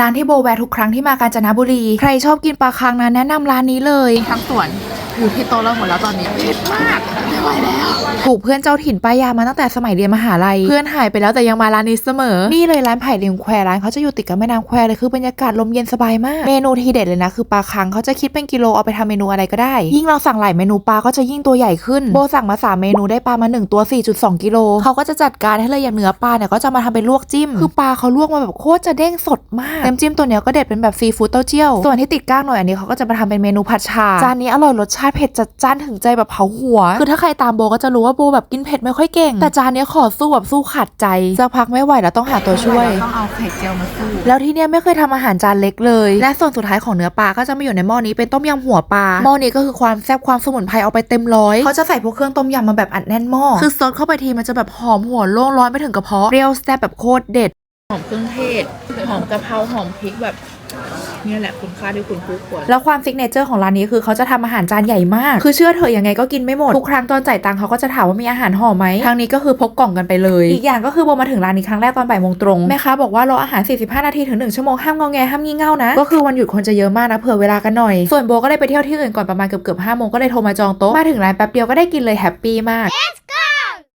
ร้านที่โบแวะทุกครั้งที่มากาญจนบุรี ใครชอบกินปลาคังนะแนะนำร้านนี้เลย ทั้งสวนอยู่ที่โต๊ะเราหมดแล้วตอนนี้เผ็ดมากไม่ไหวแล้ว ถูกเพื่อนเจ้าถิ่นป้ายยามาตั้งแต่สมัยเรียนมหาลัย เพื่อนหายไปแล้วแต่ยังมาร้านนี้เสมอ นี่เลยร้านไผ่ริมแควร้านเขาจะอยู่ติดกับแม่น้ำแควเลยคือบรรยากาศลมเย็นสบายมาก เมนูทีเด็ดเลยนะคือปลาคังเขาจะคิดเป็นกิโลเอาไปทำเมนูอะไรก็ได้ ยิ่งเราสั่งหลายเมนูปลาก็จะยิ่งตัวใหญ่ขึ้น โบสั่งมาสามเมนูได้ปลามาหนึ่งตัว 4.2 กิโลเขาก็จะจัดการให้เลยอย่างเนื้อปลาเนี่ยก็จะมาทำเป็นลวกจิ้ม คือปลาเขาลวกมาแบบโคตรจะเด้งสดมากน้ำจิ้มตัวเนี้ยก็เด็ดเป็นแบบซีฟู้ดเต้าเจี้ยว ส่วนที่ติดก้างหน่อยอันนี้เขาก็จะมาทำเป็นเมนูผัดชา จานนี้อร่อยรสชาติเผ็ดจัดจ้านถึงใจแบบเผาหัว คือถ้าใครตามโบก็จะรู้ว่าโบแบบกินเผ็ดไม่ค่อยเก่ง แต่จานเนี้ยขอสู้แบบสู้ขาดใจสักพักไม่ไหวแล้วต้องหาตัวช่วย ต้องเอาไข่เจียวมาสู้แล้วที่เนี่ยไม่เคยทำอาหารจานเล็กเลย และส่วนสุดท้ายของเนื้อปลาก็จะมาอยู่ในหม้อนี้เป็นต้มยำหัวปลาหม้อนี้ก็คือความแซ่บความสมุนไพรเอาไปเต็มร้อยเขาจะใส่พวกเครื่องต้มยำมาแบบอัดแน่นหม้อคือซดเข้าไปทีมันจะแบบหอมหัวโล่งร้อนไปถึงกระเพาะเปรี้ยวแซ่บแบบโคตรเด็ด หอมเครื่องเทศ หอมกะเพราหอมพริกแบบเนี่ยแหละคุณค่าที่คุณคู่ควรแล้วความซิกเนเจอร์ของร้านนี้คือเขาจะทำอาหารจานใหญ่มาก คือเชื่อเถอะยังไงก็กินไม่หมด ทุกครั้งตอนจ่ายตังค์เขาก็จะถามว่ามีอาหารห่อไหมทางนี้ก็คือพกกล่องกันไปเลย อีกอย่างก็คือโบมาถึงร้านนี้ครั้งแรกตอนบ่ายโมงตรงแม่ค้าบอกว่ารออาหาร 45 นาทีถึง 1 ชั่วโมงห้ามงอแงห้ามงี่เง่านะ ก็คือวันหยุดคนจะเยอะมากนะเผื่อเวลากันหน่อย ส่วนโบก็เลยไปเที่ยวที่อื่นก่อนประมาณเกือบเกือบๆ5โมงก็เลยโทรมาจองโต๊ะมาถึงร้านแป๊บเดียวก็ได้กินเลยแฮปปี้มาก